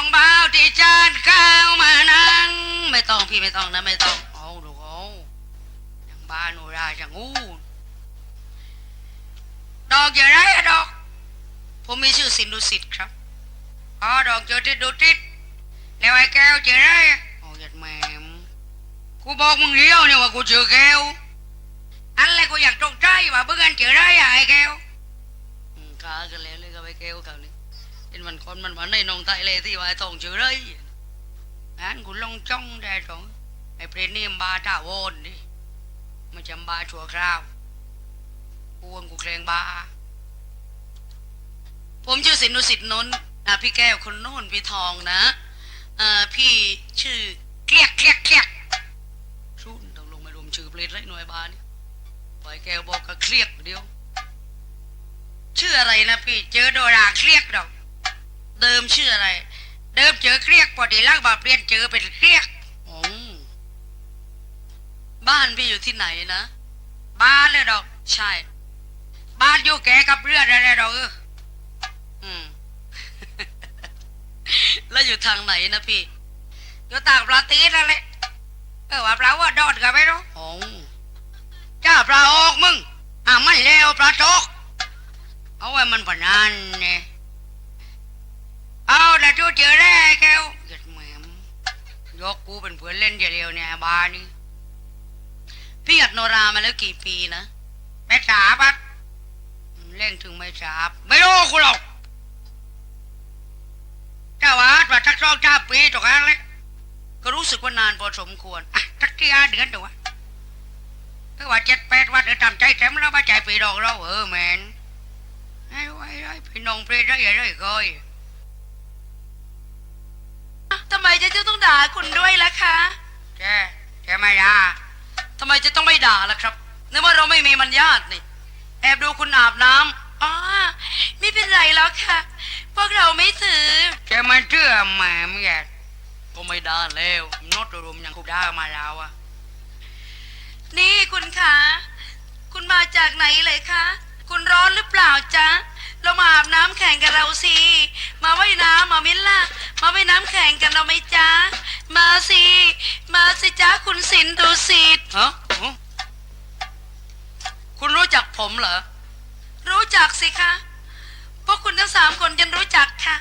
องบ่าวที่จานข้าวมานั่ง ไม่ต้องพี่ไม่ต้องนะไม่ต้องเอาลูกเอาย่างบ้านหนูราจังงูดอกอย่าไรอะดอก ผมมีชื่อสินดุสิตครับอ๋อดอกเจอทิดดูทิดแล้วไอ้แก้วเจอไรโอ้ยแหมมกูบอกมึงเดียวเนี่ยว่ากูเจอแก้วอันแรกกูอยากตกใจว่าเพื่อนเจอไรอะไอ้แก้วอืมขากันแล้วเลยกับไอ้แก้วเขานี่ เป็นมันคนมันหวานในนองไตเลยที่ว่าไอ้ทองเจอไรอันกูลงจ้องได้ตรงไอ้เปรนี่มบาท่าโวนดิมันจำบาชั่วคราวกูว่ากูเคลงบา ผมชื่อสินุสิทธิ์นนท์อะพี่แก้วคนโน้นพี่ทองนะอ่าพี่ชื่อเครียกเครียกเครียกชุนต้องลงมารวมชื่อเปลดไรหน่วยบาลนี่ปล่อยแก้วบอกก็เครียกเดียว ชื่ออะไรนะพี่ เจอโดราเครียกดอก เดิมชื่ออะไร เดิมเจอเครียกพอดีลักบาเปลี่ยนเจอเป็นเครียกอ๋อบ้านพี่อยู่ที่ไหนนะบ้านเลยดอก ใช่ บ้านอยู่แกกับเรืออะไรดอกเอออืมแล้วอยู่ทางไหนนะพี่อยู่ต่างประเทศนั่นแหละเออว่าปลาว่าดอดกันไม่รู้โอ้จ้าปลาออกมึงอะมันเลวปลาตกเอาไว้มันพนันเนี่ย เอาแต่ทูเจอแร่แก้วหยัดแหมมยกกูเป็นเพื่อนเล่นเดียวเนี่ยบานี่พี่หยัดโนรามาแล้วกี่ปีนะแม่สาปะเล่นถึงไม่สาบไม่รู้กูหรอกเจ้าอาว่าทักซองเจ้าปีตกอันเลยก็รู้สึกว่านานพอสมควรอะทักที่อาเดือนเดียวก็ว่าเจ็ดแปดวันเดี๋ยวทำใจแถมแล้วมาใจปีดอกเราเออแมนไอ้ไอ้ไอ้พี่น้องเปรตได้ยังไงก้อย ทำไมเจะต้องด่าคุณด้วยล่ะคะแกแกไม่ด่าทำไมจะต้องไม่ด่าล่ะครับนึกว่าเราไม่มีมันญาตินี่ แอบดูคุณอาบน้ำอ๋อไม่เป็นไรแล้วค่ะ พวกเราไม่ถือ แกมาเชื่อแหมมแกก็ไม่ด่าแล้วนอตรวมยังกูด่ามาแล้วอะนี่คุณคะ คุณมาจากไหนเลยคะ คุณร้อนหรือเปล่าจ๊ะ เรามาอาบน้ำแข่งกันเราสิ มาว่ายน้ำมามิลล่ะ มาว่ายน้ำแข่งกันเราไหมจ๊ะ มาสิ มาสิจ๊ะคุณสินดูสิทธิ์ฮะฮะคุณรู้จักผมเหรอ รู้จักสิคะพวกคุณทั้งสามคนฉันรู้จักค่ะ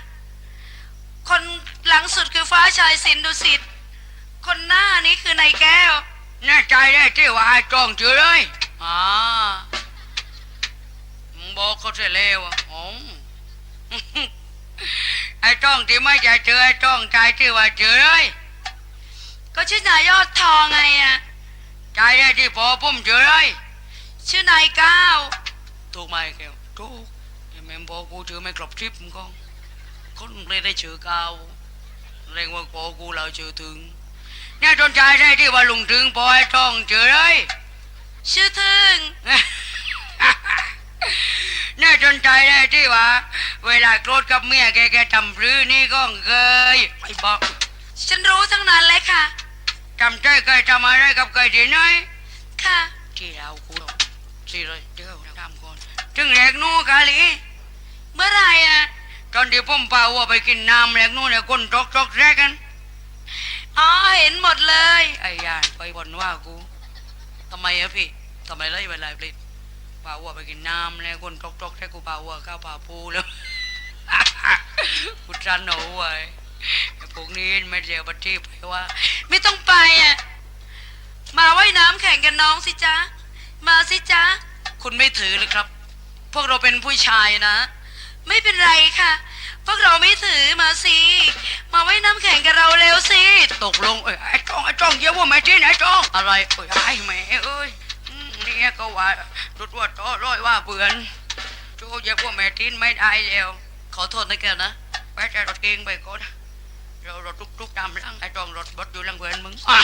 คนหลังสุดคือฟ้าชายสินดูสิทธิ์คนหน้านี้คือนายแก้ว แน่ใจได้ที่ว่าไอ้จองเจอเลยอ่ามึง บอกเขาเสียแล้วอะอ๋อไอ้จ้องที่ไม่จะเจอไอ้จ้องใจที่ว่าเจอเลยก็ชื่อนายยอดทองไงอะใจได้ที่พอผมเจอเลยชื่อนายก้าวถูกไหมแกวถูกไอ้แม่งบอกกูเจอไม่ครบทริปมึงก็คนเลยได้เจอเกาวเร่งว่าพอกูเราเจอถึงเนี่ยจนใจได้ที่ว่าลุงถึงพอไอ้จ้องเจอเลยชื่อทึ่งน่าสน ใจเลยที่ว่า เวลาโกรธกับเมียแกแกทำพลื้นี่ก็เคยไม่บอก ฉันรู้ทั้งนั้นเลยค่ะจำใจเคยทำอะไรกับเคยที่ไหนค่ะ ที่เราคูดที่เลยเดี๋ยวทำก่อนถึงแรกนู้กาลีเมื่อไหรอะตอนที่ผมพาวัวไปกินน้ำแรกนู้เนี่ยคนตกตกแรกกันอ๋อเห็นหมดเลยไอ้ยานไปบ่นว่ากูทำไมอะพี่ทำไมไล่เวลาปลิด พาวัวไปกินน้ำแล้วคนตกตกแรกกูพาวัวเข้าป่าปูแล้วกูจันหนูไว้ไอพวกนี้ไม่เสียบัตรที่ไปว่า ไม่ต้องไปอะมาว่ายน้ำแข่งกันน้องสิจ๊ะมาสิจ๊ะคุณไม่ถือเลยครับ พวกเราเป็นผู้ชายนะ ไม่เป็นไรค่ะ พวกเราไม่ถือมาสิ มาว่ายน้ำแข่งกับเราเร็วสิ ตกลงเอ้ยไอ้จ้องไอ้จ้องเยอะว่าแม่ที่ไหนจ้องอะไรเอ้ยไอ้แม่เอ้ย เนี่ยก็ว่ารุดว่าต่อร้อยว่าเปื่อนโจเยอะว่าแม่ทินไม่ได้แล้วขอโทษนะแกนะไปใจรถเก่งไปก่อนเรารถทุกๆตามหลังไอ้จ้องรถบดอยู่หลังเพื่อนมึงอะ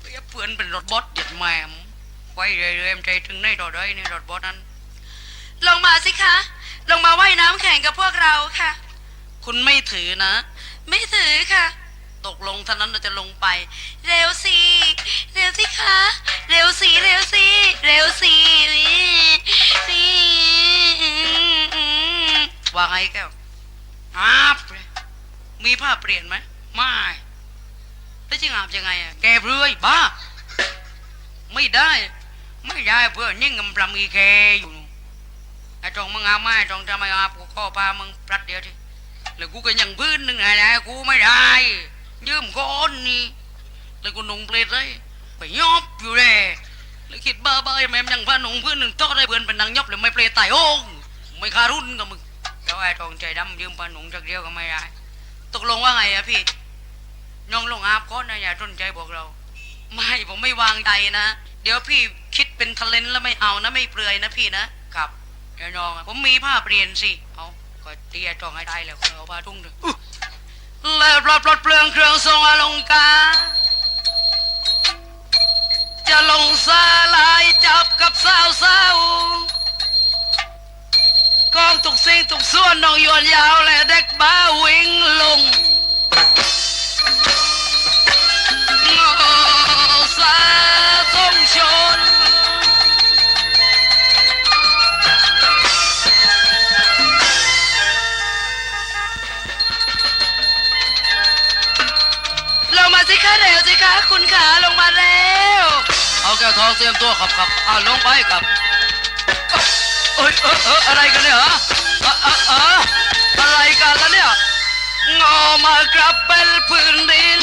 เพื่อนเพื่อนเป็นรถบดเด็ดแม่มไว้เรื่อยๆใจถึงในต่อได้ในรถบดนั้นลงมาสิคะ ลงมาว่ายน้ำแข่งกับพวกเราค่ะ คุณไม่ถือนะ ไม่ถือค่ะ ตกลงเท่านั้นเราจะลงไป เร็วสิเร็วสิคะเร็วสิเร็วสิเร็วสิสิว่าไงแก้วอาบเลยมีผ้าเปลี่ยนไหมไม่แล้วจะงาบยังไงอะแกเรื่อยบ้า ไม่ได้ ไม่ได้เพื่อนยิ่งกำลังมีแกอยู่ไอ้ตรงมึงอาไม่ตรงจะไม่อาบกูข้อพามึงพลัดเดียวทีแล้วกูก็ยังพื้นหนึ่งไงนะกูไม่ได้ ยืมก้อนนี่แล้วกูนุ่งเปลดเลยไปยอบอยู่เลยแล้วคิดบ้าบ้าแม่มยังพาหนุ่งพื้นหนึ่งต่อได้เพื่อนเป็นนางยอบเลยไม่เปลดตายโอ่งไม่คารุ่นกับมึงแล้วไอ้ตรงใจดำยืมพาหนุ่งจักเดียวก็ไม่ได้ตกลงว่าไงอะพี่น้องลงอาบก้อนนะอย่าสนใจบอกเรา ไม่ผมไม่วางใจนะ เดี๋ยวพี่คิดเป็นทะเลนแล้วไม่เอานะไม่เปลือยนะพี่นะครับเดี๋ยวน้องผมมีผ้าเปลี่ยนสิเอาก็เตียจองให้ได้แล้วเอาผ้าทุ่งเถอะอุ๊ย และปลดปลดเปลืองเครื่องทรงอลงการจะลงสาลายจับกับสาวสาวกองตุกซิ่งตุกส่วนน้องยวนยาวและเด็กบ้าวิ่งลงโอ้สา เอาทองเตรียมตัวขับขับอ่าลงไปครับเอ้ยเออเอออะไรกันเนี่ยฮะอะอะอะอะไรกันล้วเนี่ยงอมากลับเป็นพื้นดิน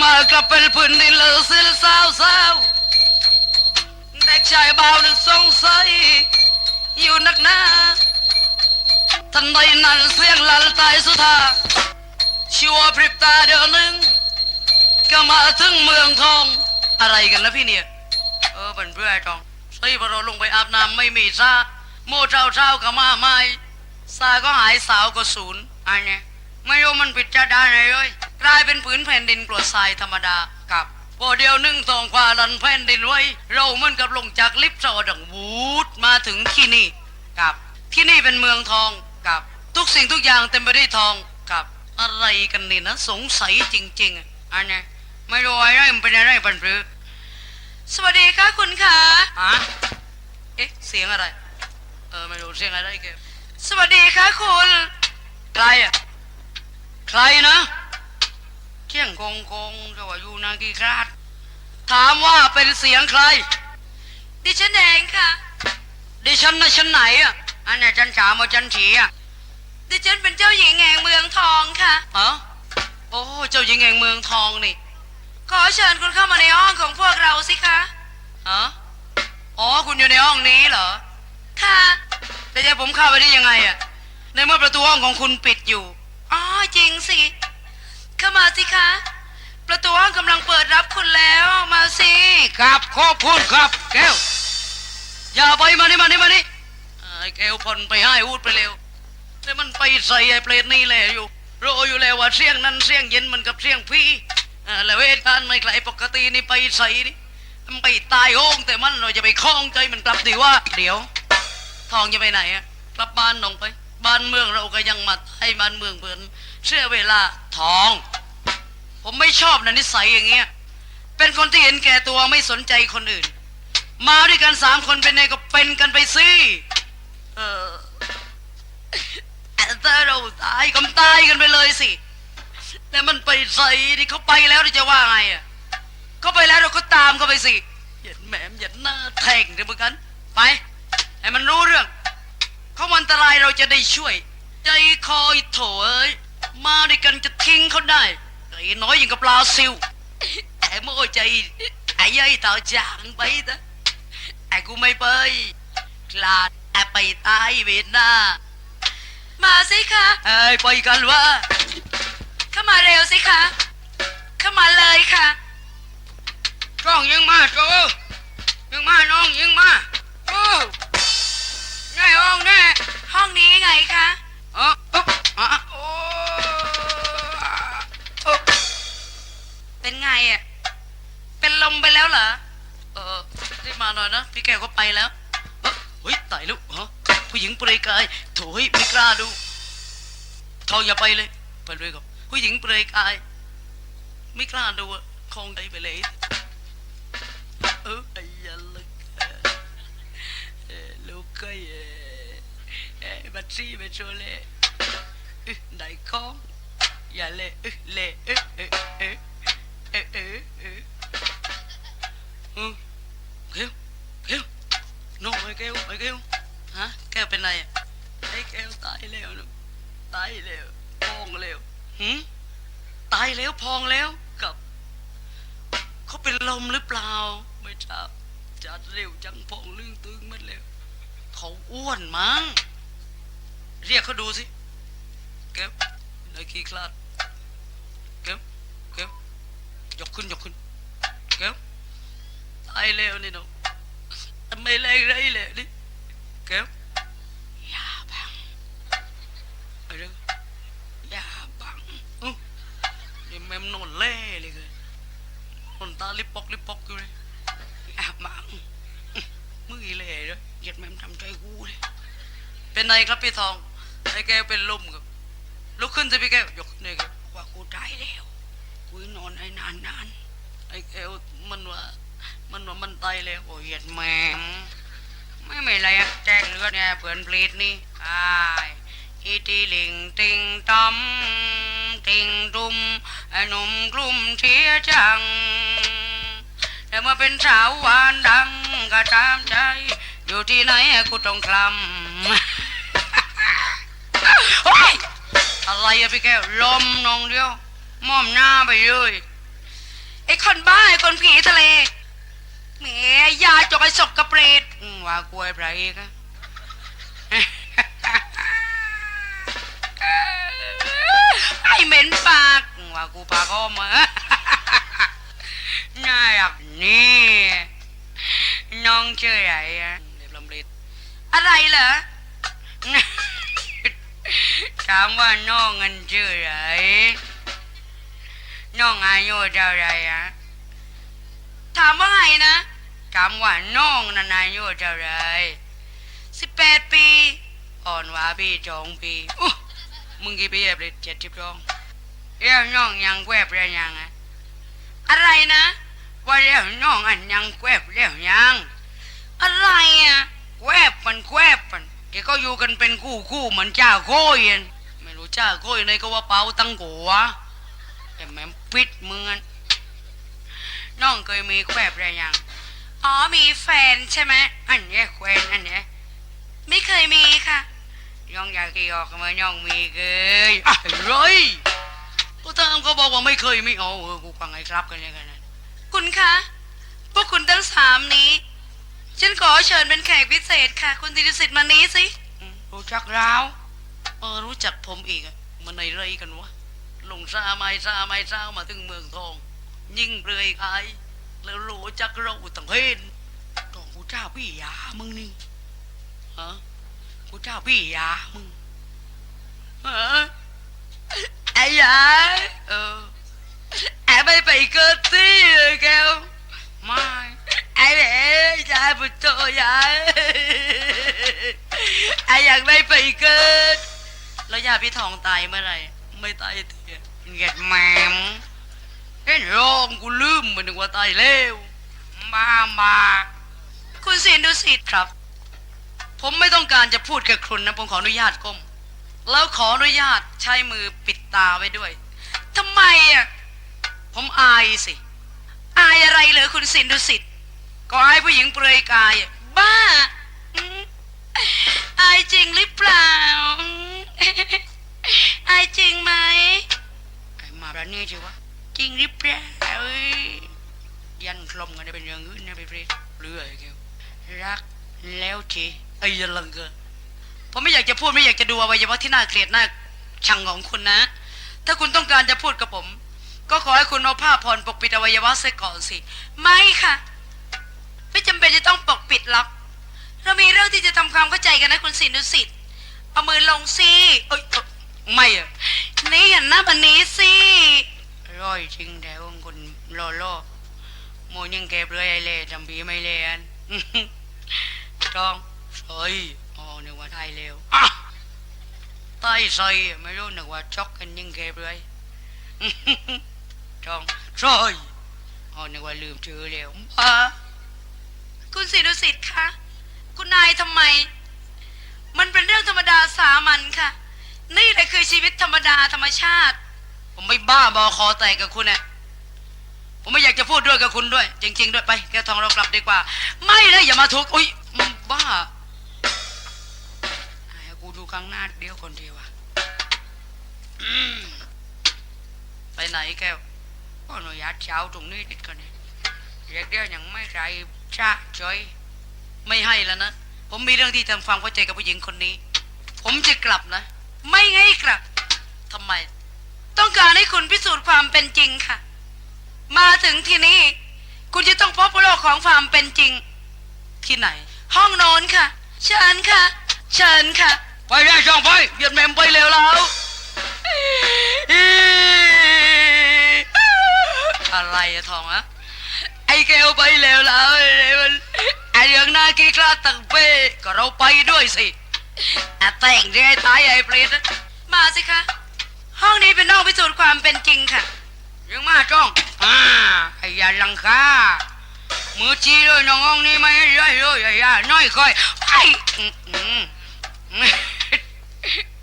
มากลับเป็นพื้นดินเลยสิสาวสาว ด็กชายบ่าวนึกสงสัยอยู่นักหนาทันใดนั้นเสียงลันตายสุธาชัวพริบตาเดียวหนึ่งก็มาถึงเมืองทอง อะไรกันนะพี่เนี่ย เออเป็นเพื่อนไอ้ทองใช่พอเราลงไปอาบน้ำไม่มีซาโมเจ้าเช้าก็มาไม่ซาก็หายสาวก็ศูนย์อันเนี้ยไม่รู้มันผิดจะได้ไหนเลยกลายเป็นผืนแผ่นดินกรวดทรายธรรมดากับ พอเดียวหนึ่งทองควาลันแผ่นดินไว้ เราเหมือนกับลงจากลิฟต์สอดังวูดมาถึงที่นี่กับ ที่นี่เป็นเมืองทองกับ ทุกสิ่งทุกอย่างเต็มไปด้วยทองกับ อะไรกันนี่นะสงสัยจริง ๆอันนี้ไม่รู้อะไรมันเป็นอะไรปันหรือสวัสดีค่ะคุณขาฮะเอ๊ะเสียงอะไร เออไม่รู้เสียงอะไรแกสวัสดีค่ะคุณ ใครอะใครนะเที่ยงกงกงจะว่าอยู่นากีคราด ถามว่าเป็นเสียงใคร ดิฉันเองค่ะ ดิฉันนะฉันไหนอะอันเนี้ยฉันสามว่าฉันฉีอะดิฉันเป็นเจ้าหญิงแห่งเมืองทองค่ะฮะโอ้เจ้าหญิงแห่งเมืองทองนี่ขอเชิญคุณเข้ามาในห้องของพวกเราสิคะฮะอ๋อคุณอยู่ในห้องนี้เหรอ ค่ะ แต่จะผมเข้าไปได้ยังไงอะในเมื่อประตูห้องของคุณปิดอยู่ อ๋อจริงสิ เข้ามาสิคะ ประตูห้องกำลังเปิดรับคุณแล้วมาสิครับขอบคุณครับ แก้ว อย่าไปมานี่มานี่มานี่ไอ้แก้วพลไปให้อูดไปเร็วแล้วมันไปใส่ไอ้เปรตนี่แหละอยู่รออยู่แล้วว่าเสียงนั้นเสียงเย็นมันกับเสียงพี่อ่าแล้วเหตุการไม่ไกลปกตินี่ไปใส่นี่มันไปตายโหงแต่มันเราจะไปคล้องใจมันกลับดีว่า เดี๋ยว ทองจะไปไหนอะกลับบ้านน้องไป บ้านเมืองเราก็ยังมาให้บ้านเมืองเพื่อนเชื่อเวลาทอง ผมไม่ชอบนะนิสัยอย่างเงี้ย เป็นคนที่เห็นแก่ตัวไม่สนใจคนอื่น มาด้วยกันสามคนเป็นไงก็เป็นกันไปสิเออแต่เราตายก็ตายกันไปเลยสิ แล้วมันไปใส่ที่เขาไปแล้วจะว่าไงอะเขาไปแล้วเราก็ตามเขาไปสิหยียดแหมมหยียดหน้าแทงเดี๋ยวเหมือนกัน ไปให้มันรู้เรื่องเขามันอันตรายเราจะได้ช่วย ใจคอยโถเอ้ยมาด้วยกันจะทิ้งเขาได้ ไอ้น้อยอย่างกับปลาซิวไอ้โม่ใจไอ้ยัยต่อจางไปนะไอ้กูไม่ไปกลาดไอ้ไปตายเวียดนามาสิคะไอ้ไปกันวะเข้ามาเร็วสิคะเข้ามาเลยค่ะจ้องยิงมาโจยิงมาน้องยิงมาโอ้แน่ห้องแน่ห้องนี้ไงคะเอออ๊บอะโอ้โอ้ เป็นไงอะ เป็นลมไปแล้วเหรอ เออรีบมาหน่อยนะ พี่แก้วก็ไปแล้ว เอ้อเฮ้ยตายลูกฮะผู้หญิงเปลือยกายโถเฮ้ยไม่กล้าดูทองอย่าไปเลย ไปด้วยกับผู้หญิงเปลือยกาย ไม่กล้าดูอะคงใจไปเลย เออไอ้ยันลึกเออลูกก็เออเออบัตรซี่ไปโชว์เลยเออไหนคองอย่าเละเออเละเออเออเออ เออเออเออเออเกลเกลน้องไอ้เกลไอ้เกลฮะแกวเป็นไรอะไอ้แกวตายแล้วนะตายแล้วพองแล้วหืมตายแล้วพองแล้วกับเขาเป็นลมหรือเปล่า ไม่ทราบจัดเร็วจังพองลื่นตึงมันเร็วเขาอ้วนมั้งเรียกเขาดูสิเก็บในขี้คลาดเก็บเก็บ ยกขึ้นยกขึ้นเก็บตายแล้วนี่น้องทำไมแรงไรเลยนี่เก็บอย่าบังอะไรอย่าบังอุ๊ยนี่แม่มนอนเล่เลยกันคนตาลิปปอกลิปปอกอยู่เลยอาบบังมึงอีเล่เลยเหยียดแม่มทำใจกูเลยเป็นไงครับพี่ทองไอ้แกวเป็นลมครับลุกขึ้นสิพี่แก้วยกนเลยครับว่ากูตายแล้ว กูนอนให้นานนานไอ้แกวมันว่า มันว่ามันตายแล้วๆโอ้ยเหยียดแม่ไม่ไม่ไรแจ้งเลือดเนี่ยเผื่อนปลีดนี่อายอีตีลิงติงตอมติงตุมไอ้หนุ่มกลุ่มเทียจังแต่เมื่อเป็นสาวหวานดังก็ตามใจ อยู่ที่ไหนกูต้องคลำอะไรอะพี่แก้วลมนองเดียว ม่อมหน้าไปเลยไอ้คนบ้าไอ้คนผีทะเลแหมยาจกไอ้ศกกระเปรตอืมว่ากล้วยพระเอกอะไอ้เหม็นปากอืมว่ากูปากอ้อมอะน่ารักนี่น้องชื่ออะไรอะเรียบลำเร็จอะไรเหรอถามว่าน้องเงินชื่ออะไร น้องอายุเท่าไรอะถามว่าไงนะ ถามว่าน้องนันอายุเท่าไรสิบแปดปี อ่อนว่าพี่สองปีมึงกี่ปีอะเปรตเจ็ดสิบสองเรียกน้องยังแวบเรียงยังอะอะไรนะ ว่าเรียกน้องอันยังแวบเรียกยังอะไรอะแวบมันแวบมันแกก็อยู่กันเป็นคู่คู่เหมือนจ้าโก้ยนไม่รู้จ้าโก้ยในก็ว่าเปาตั้งกัว แต่แม่งปิดเมึงอะน้องเคยมีแกวบเรียงยังอ๋อมีแฟนใช่ไหมอันเนี้ยแควนอันเนี้ยไม่เคยมีค่ะย่องอยากกี่ออกมาย่องมีเกยอะไรก็ตามเขาบอกว่าไม่เคยไม่เอาเออกูฟังไอ้ครับกันยังไงนะคุณคะพวกคุณทั้งสามนี้ ฉันขอเชิญเป็นแขกพิเศษค่ะ คุณธิรสิทธิ์มานี้สิรู้จักเราเออรู้จักผมอีกมันในไรกันวะ ลงซาไม้ซาไม้ซามาถึงเมืองทอง ยิ่งเปลือยกาย แล้วรู้จักเราตั้งเพนก็กูเจ้าพี่ยามึงนี่ฮะกูเจ้าพี่ยามึงฮะไอ้ยายเออไอ้ไปไปเกิดสิแกวไม่ไอ้เอ๋ยายปุจโตยายไอ้อยากได้ไปเกิดแล้วยาพี่ทองตายเมื่อไหร่ ไม่ตายเถียเหยียดแหมมเห็นรองกูลืมมันนึกว่าตายแล้วบ้าบ้าคุณศิลดูสิครับ ผมไม่ต้องการจะพูดกับคุณนะผมขออนุญาตก้ม แล้วขออนุญาตใช้มือปิดตาไว้ด้วยทำไมอะผมอายสิ อายอะไรเหรอคุณศิลดูสิทธิ์ก็อายผู้หญิงเปลือยกาย บ้า อายจริงหรือเปล่า อืมอายจริงไหมไอ้มาแบบนี้สิวะจริงหรือเปล่าเอ้ยยันคลมกันได้เป็นอย่างอื่นนะไปเรตเรื่อยแก้วรักแล้วทีไอ้ยันลังเกอผมไม่อยากจะพูดไม่อยากจะดูอวัยวะที่น่าเกลียดน่าชังของคุณนะ ถ้าคุณต้องการจะพูดกับผม ก็ขอให้คุณเอาผ้าผ่อนปกปิดอวัยวะเสียก่อนสิ ไม่ค่ะ ไม่จำเป็นจะต้องปกปิดหรอก เรามีเรื่องที่จะทำความเข้าใจกันนะคุณสินุสิตเอามือลงสิเอ้ย ไม่อะนี่หันหน้าแบบนี้สิร้อยจริงแต่ว่าคนรอรอโมยังแกเปลือยไอเล่จำปีไม่เล่นจ้องใส่อ๋อนึกว่าไทยเร็วอะใต้ใส่ไม่รู้นึกว่าช็อกกันยังแกเปลือยจองใช่อ๋อนึกว่าลืมชื่อแล้วบ้าคุณศรีดุสิตคะคุณนายทำไม มันเป็นเรื่องธรรมดาสามัญค่ะ นี่แหละคือชีวิตธรรมดาธรรมชาติ ผมไม่บ้าบอคอแตกกับคุณนะผมไม่อยากจะพูดด้วยกับคุณด้วย จริง ๆ ด้วยไปแกทองเรากลับดีกว่า ไม่นะอย่ามาทุกอุ้ยมึงบ้าให้กูดูข้างหน้าเดียวคนเดียวอะไปไหนแกก็หนูยากเช้าตรงนี้นิดก่อนเนี่ยเรียกเดียวยังไม่ไรชาจอยไม่ให้แล้วนะผมมีเรื่องที่ทำความเข้าใจกับผู้หญิงคนนี้ ผมจะกลับนะ ไม่ไงครับทำไม ต้องการให้คุณพิสูจน์ความเป็นจริงค่ะ มาถึงที่นี่ คุณจะต้องพบโลกของความเป็นจริง ที่ไหน ห้องโน้นค่ะ เชิญค่ะ เชิญค่ะ ไปได้ช่องไปเบียดแมมไปเร็วแล้วอะไรอะทองอะไอ้แก้วไปเร็วแล้วไอ้มันไอ้เรื่องหน้ากีกลาตังเป้ก็เราไปด้วยสิ อะแต่งได้ตายไอ้เปรตอะมาสิคะ ห้องนี้เป็นห้องพิสูจน์ความเป็นจริงค่ะ ยังมาจ้องอ่าไอ้ยาลังคามือจีเลยน้องห้องนี้ไม่ได้เลยไอ้ยาน้อยค่อยไอ้อืมอืม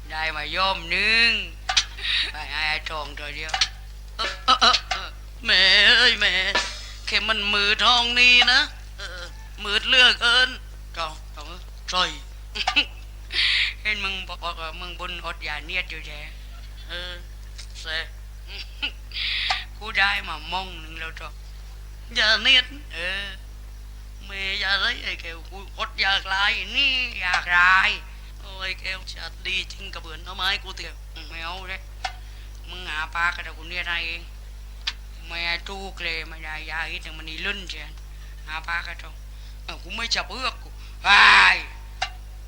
ได้มาย่อมหนึ่งไปให้ไอ้ทองตัวเดียวเออเออเออเออแม่เอ้ยแม่แค่มันมือทองนี่นะเออมืดเลือกเอินทองทองเอ้ยใช่ เห็นมึงบอกว่ามึงบนอดอยาเนียดอยู่แท้เออเสกูได้มามองหนึ่งแล้วทองอย่าเนียดเออแม่อย่าเลยไอ้แกวกูอดอยากลายนี่อยากลายโอ้ยแกวชัดดีจริงกระเบือนเอาไม้กูเตียวไม่เอาเลยมึงหาปลากระดาษเนี่ยได้เองไม่ให้ตู้เกลไม่ได้ยาอีถึงมันนี่ลุ่นเชียนหาปลากระดาษเออกูไม่จับเอือกกูไอ้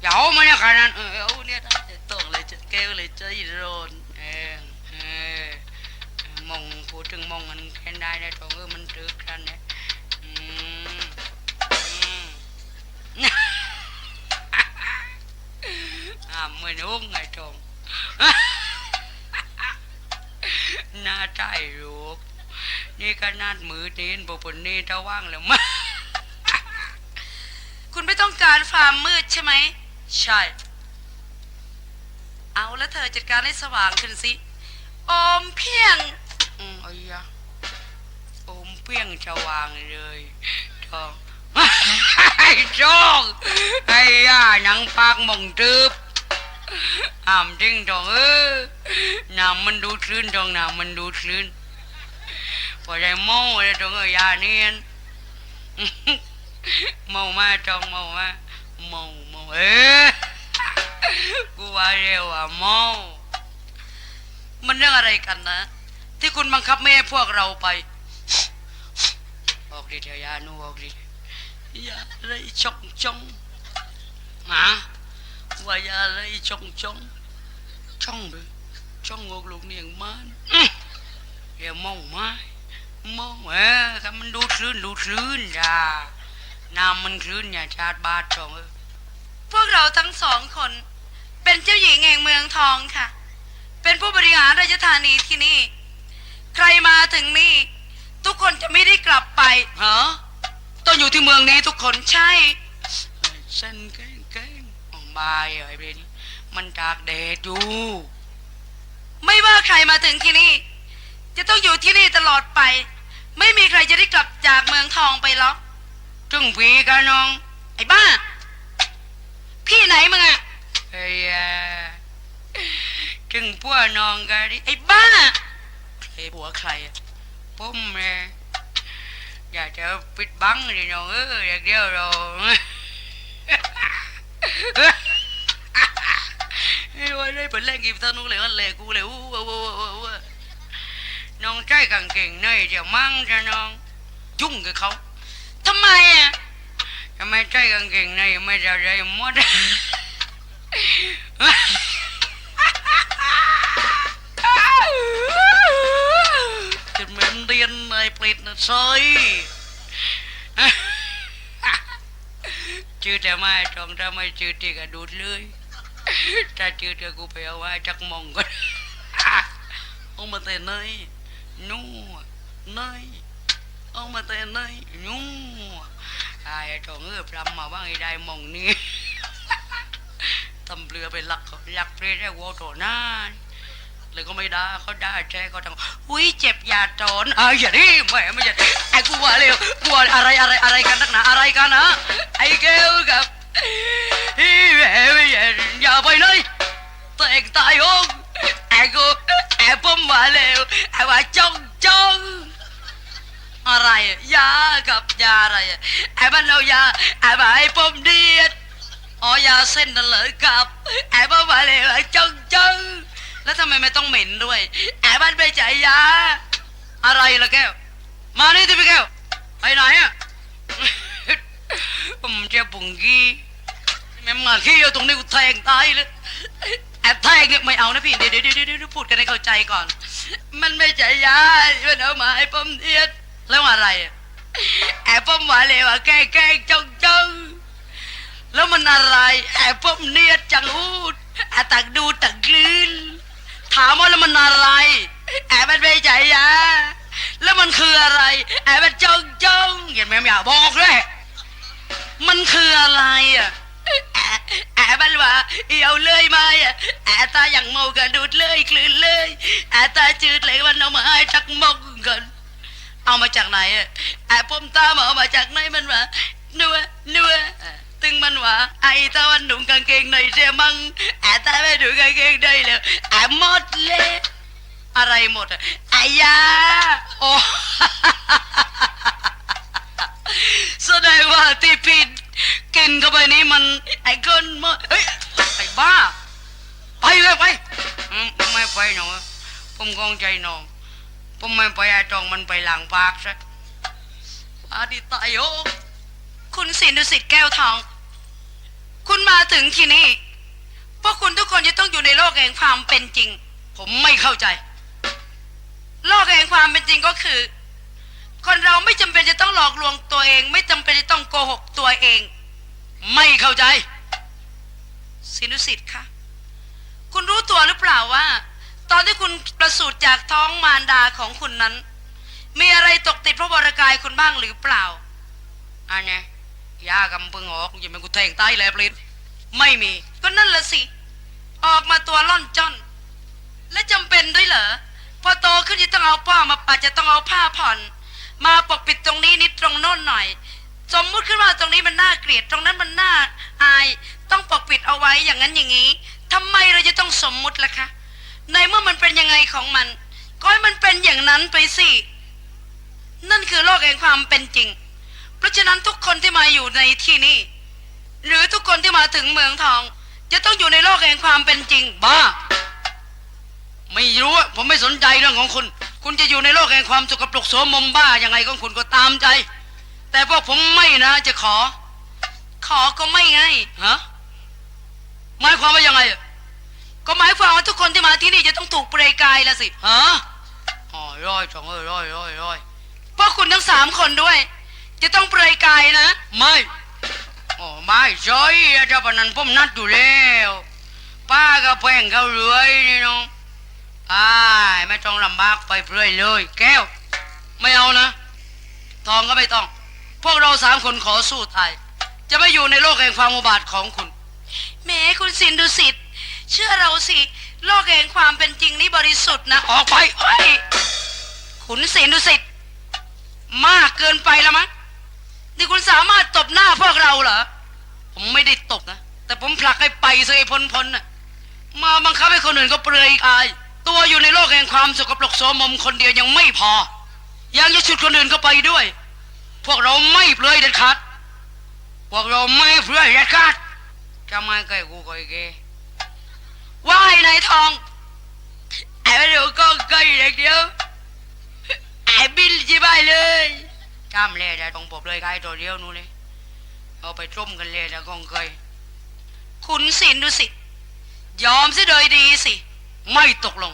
อย่าเอามาเนี่ยขนาดนั้นเออเนี่ยได้ต้องเลยจะแก้วเลยใจร้อนเออเออมองพูดถึงมองมันแค่ได้ได้ตรงเออมันตึกกันเนี่ยอืมอืมอ่าเหมือนอุ้งไงตรงหน้าใจลูกนี่ก็นาดมือเน้นบุปนี่ถ้าว่างแล้วมาคุณไม่ต้องการความมืดใช่ไหม ใช่ เอาแล้วเธอจัดการให้สว่างขึ้นสิ อมเพียง อืมอ้ยะอมเปี้ยงชวางเลยทองไอ้จองไอ้ย่าหนังปากมองตึบหามจริงทองเออน้ำมันดูดลื่นทองน้ำมันดูดลื่นพอได้โม่เลยทองเอ้ยยาเนียนเมามาจองเมามา เมาเมาเออกูว่าเร็วอะเมามันเรื่องอะไรกันนะ ที่คุณบังคับไม่ให้พวกเราไป ออกดิเดียวยานูออกดิอย่าไรช่องช่องหมาว่าอย่าไรช่องช่องช่องเลยช่องงอกลูกเนียงมันเดี๋ยวมองไม้มองเออครับมันดูดคลื่นดูดคลื่นจ้า น้ำมันคลื่นอย่าชาดบาดจองเออพวกเราทั้งสองคน เป็นเจ้าหญิงแห่งเมืองทองค่ะ เป็นผู้บริหารราชธานีที่นี่ ใครมาถึงนี่ ทุกคนจะไม่ได้กลับไปฮะต้องอยู่ที่เมืองนี้ทุกคนใช่เส้นแกงแกงอ๋อบายเหรอไอ้เบนี่มันตากแดดอยู่ไม่ว่าใครมาถึงที่นี่ จะต้องอยู่ที่นี่ตลอดไป ไม่มีใครจะได้กลับจากเมืองทองไปหรอก จึงผีกันน้อง ไอ้บ้า พี่ไหนมึงอะเฮ้ยอะจึงพวกน้องกันดิไอ้บ้าไอ้ผัวใครอะผมเลยอยากจะปิดบังดิน้องเอออยากเดียวเราไอ้วันนี้เป็นแรงกิบสนุกเลยวันเลยกูเลยอู้ว้าวว้าวว้าวว้าวน้องใจกางเก่งเนยเดี๋ยวมั่งจะน้องยุ่งกับเขา ทำไมอะทำไมใจกางเกงเนไม่ได้ไรหมดจุดเหม็นเรียนในเปรตนะซอยชื่อแต่ไม่ตรงถ้าไม่ชื่อที่กระดูดเลยถ้าชื่อเธอกูไปเอาไว้จักมองก่อนเอามาแต่ไหนนู่นไหน เอามาแต่ไหนยุ่งไอ้ทองเออพรำมาบ้างไอ้ได้มองนี่ทำเรือไปหลักเขาหลักเรือได้วัวโถหน้าเลยก็ไม่ได้เขาได้แจ้ก็ต้องอุ้ยเจ็บยาโจนเอ้อย่าดิแม่ไม่ใช่ไอ้กูว่าเร็วกูว่าอะไรอะไรอะไรกันนักหนาอะไรกันนะไอ้แก้วกับอีแม่ไม่ใช่อย่าไปเลยแต่งตายองไอ้กูไอ้ผมว่าเร็วไอ้ว่าจ้องจ้อง อะไรยากับยาอะไรไอ้มันเอายาไอ้ว่าไอ้ผมเดียดอ๋อยาเส้นนั่นเหรอครับแอบมาว่าเลยจังจังแล้วทำไมไม่ต้องเหม็นด้วยแอบมันไปจ่ายยาอะไรล่ะแก้ว มานี่ที่พี่แก้วไปไหนอะผมเจ็บปุ่งกี้แม่งมาขี้อยู่ตรงนี้กูแทงตายเลยแอบแทงเนี่ยไม่เอานะพี่เดี๋ยวเดี๋ยวเดี๋ยวพูดกันให้เข้าใจก่อน มันไม่ใช่ยามันเอามาให้ผมเทียด แล้วอะไรแอบผมมาเลยว่าแกล้งแกล้งจังจังแล้วมันอะไรไอ้พวกเนียดจังอูดไอ้ตักดูตักกลืนถามว่าแล้วมันอะไรไอ้มันไม่ใจยาแล้วมันคืออะไรไอ้มันจ้องจ้องเห็นไหมไม่าบอกเลยมันคืออะไรอะแอะแอบมันว่าเอียวเลยมาอะแอบตาอย่างเมากระดูดเลยกลืนเลยแอบตาจืดเลยมันเอามาให้จักมองกัน เอามาจากไหนอะไอ้ปมตามเอามาจากไหนมันว่านัวนัวตึงมันว่าไอ้ตาวันหนุ่มกางเกงในเสียมังไอ้ตาไม่ดูกางเกงในเลยไอ้หมดเลยอะไรหมดอะไอ้ยาโอ้แสดงว่าที่ผิดกินเข้าไปนี้มันไอ้เกินหมดเฮ้ยไอ้บ้า ไปเลยไปไม่ไปหนอผมคงใจหนอง ผมไม่ไปไอ้ตองมันไปหลังปากซะอาดิตายโยคุณสินดุสิตแก้วทอง คุณมาถึงที่นี่พวกคุณทุกคนจะต้องอยู่ในโลกแห่งความเป็นจริง ผมไม่เข้าใจ โลกแห่งความเป็นจริงก็คือ คนเราไม่จำเป็นจะต้องหลอกลวงตัวเอง ไม่จำเป็นจะต้องโกหกตัวเอง ไม่เข้าใจสินุสิทธิ์คะคุณรู้ตัวหรือเปล่าว่า ตอนที่คุณประสูติจากท้องมารดาของคุณนั้น มีอะไรตกติดพระวรกายคุณบ้างหรือเปล่า อันเนี้ยยากำพึงออกอย่าเป็นกูแทงตายเลยปลิดไม่มี ก็นั่นละสิ ออกมาตัวล่อนจ้อน และจำเป็นด้วยเหรอ พอโตขึ้นจะต้องเอาผ้ามาปัดจะต้องเอาผ้าผ่อน มาปกปิดตรงนี้นิดตรงโน้นหน่อย สมมุติขึ้นมาตรงนี้มันน่าเกลียดตรงนั้นมันน่าอาย ต้องปกปิดเอาไว้อย่างนั้นอย่างนี้ทำไมเราจะต้องสมมุติล่ะคะ ในเมื่อมันเป็นยังไงของมัน ก็ให้มันเป็นอย่างนั้นไปสิ นั่นคือโลกแห่งความเป็นจริง เพราะฉะนั้นทุกคนที่มาอยู่ในที่นี้หรือทุกคนที่มาถึงเมืองทอง จะต้องอยู่ในโลกแห่งความเป็นจริง บ้า ไม่รู้อะผมไม่สนใจเรื่องของคุณ คุณจะอยู่ในโลกแห่งความสกปรกโสมมบ้ายังไงของคุณก็ตามใจ แต่พวกผมไม่นะจะขอ ขอก็ไม่ไงฮะหมายความว่ายังไงอะ ก็หมายความว่าทุกคนที่มาที่นี่จะต้องถูกเปรยกายละสิฮะอ๋อร้อยสองเอ้ยร้อยร้อยร้อยพวกคุณทั้งสามคนด้วย จะต้องเปรยกายนะ ไม่โอ้ไม่ใช่เจ้าปนันผมนัดอยู่แล้วป้าก็แพงเขาเรื่อยนี่น้องอ้ายไม่ต้องลำบากไปเรื่อยเลย แก้ว ไม่เอานะ ทองก็ไม่ต้อง พวกเราสามคนขอสู้ตาย จะไม่อยู่ในโลกแห่งความอุบาทของคุณแหม้คุณสินดุสิต เชื่อเราสิ โลกแห่งความเป็นจริงนี่บริสุทธิ์นะ ออกไปเอ้ยคุณสินดุสิตมากเกินไปแล้วมั้งนี่คุณสามารถตบหน้าพวกเราเหรอ ผมไม่ได้ตกนะ แต่ผมผลักให้ไปซะไอ้พ้นพ้นน่ะ มาบังคับให้คนอื่นก็เปลือยกาย ตัวอยู่ในโลกแห่งความสกปรกโสมมคนเดียวยังไม่พอ ยังจะฉุดคนอื่นเข้าไปด้วย พวกเราไม่เปลือยเด็ดขาดพวกเราไม่เปลือยเด็ดขาดจะไม่ใกล้กูก็ไอ้เก ว่ายนายทองไอ้ไม่ดูก็ใกลเด็กเดียวไอ้บินจีบายเลยจำเลยแต่ต้องปบเลยกายตัวเดียวนู่นเลยเอาไปต้มกันเลยแต่กองเคย คุณสินดุสิ ยอมสิโดยดีสิ ไม่ตกลง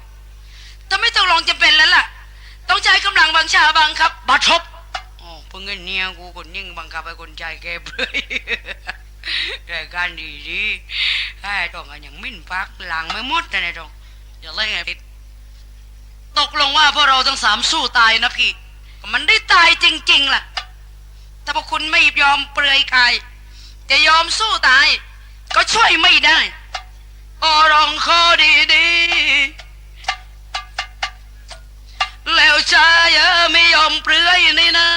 ถ้าไม่ตกลงจะเป็นแล้วล่ะ ต้องใช้กำลังบังชาบังครับบัดทบอ๋อเพิ่งเงินเนี่ยกูคนยิ่งบังคับให้คนใจแกเปลยรายการดีดีไอ้ตองกันอย่างมิ้นปักหลังไม่หมดนะไอ้ตองอย่าเล่นไงผิดตกลงว่าพวกเราทั้งสามสู้ตายนะพี่มันได้ตายจริงๆล่ะ ถ้าพวกคุณไม่ยอมเปลือยกาย จะยอมสู้ตาย ก็ช่วยไม่ได้ออรองคอดีดีๆแล้วชายไม่ยอมเปลือยนี่นะ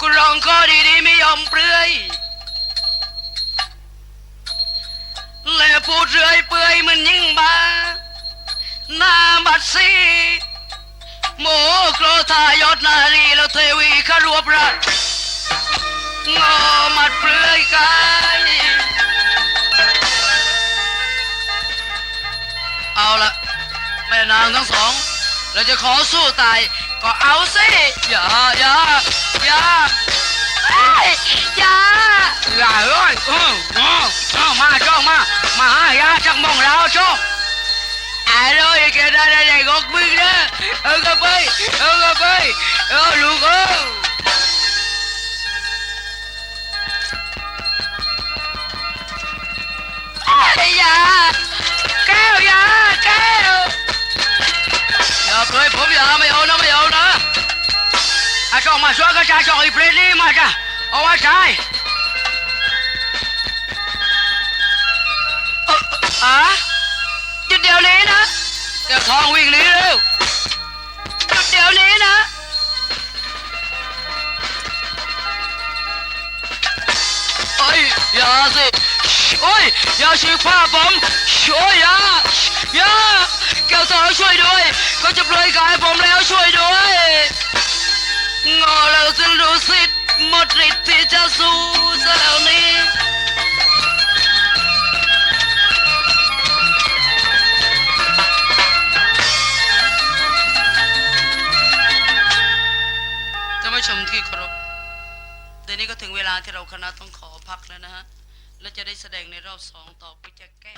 กูรองคอดีดีๆไม่ยอมเปลือย และพูดเรื่อยเปื่อยมันยิ่งบาหน้าบัดซีโมโกรธายศนารีแล้วเทวีขรวบรัดงอมัดเปลือยกายเอาละแม่นางทั้งสอง เราจะขอสู้ตาย ก็เอาสิ อย่าอย่าอย่า เอ้ยอย่าอย่าเอ้ยเออเออเอามาจ้องมา มาหายาจักมองเราจ้องอร่อยแกได้ได้ได้กอกมึงนะเอากลับไปเอากลับไปเอาลูกเอ้ยเอ้ยอย่าแก้วอย่าแก้วอย่าเปลยผมอย่าไม่เอานะไม่เอานะอาจ้องมาช่วยกันจ้าจ้องอีเปรตนี่มาจ้ะเอามา ใช้เอ่ออะหยุดเดียวนี้นะแกทองวิ่งนีเร็วหยุดเดียวนี้นะเอ้ยอย่าสิโอ้ยอย่าฉีกผ้าผมช่วยอย่าอย่าแกทองช่วยด้วยเขาจะเปลยกายผมแล้วช่วยด้วย งอแล้วจึงรู้สิทธิ์หมดฤทธิ์ที่จะสู้ซะแล้วนี้ท่านผู้ชมที่เคารพเดี๋ยวนี้ก็ถึงเวลาที่เราคณะต้องขอพักแล้วนะฮะ และจะได้แสดงในรอบสองต่อไปจะแก้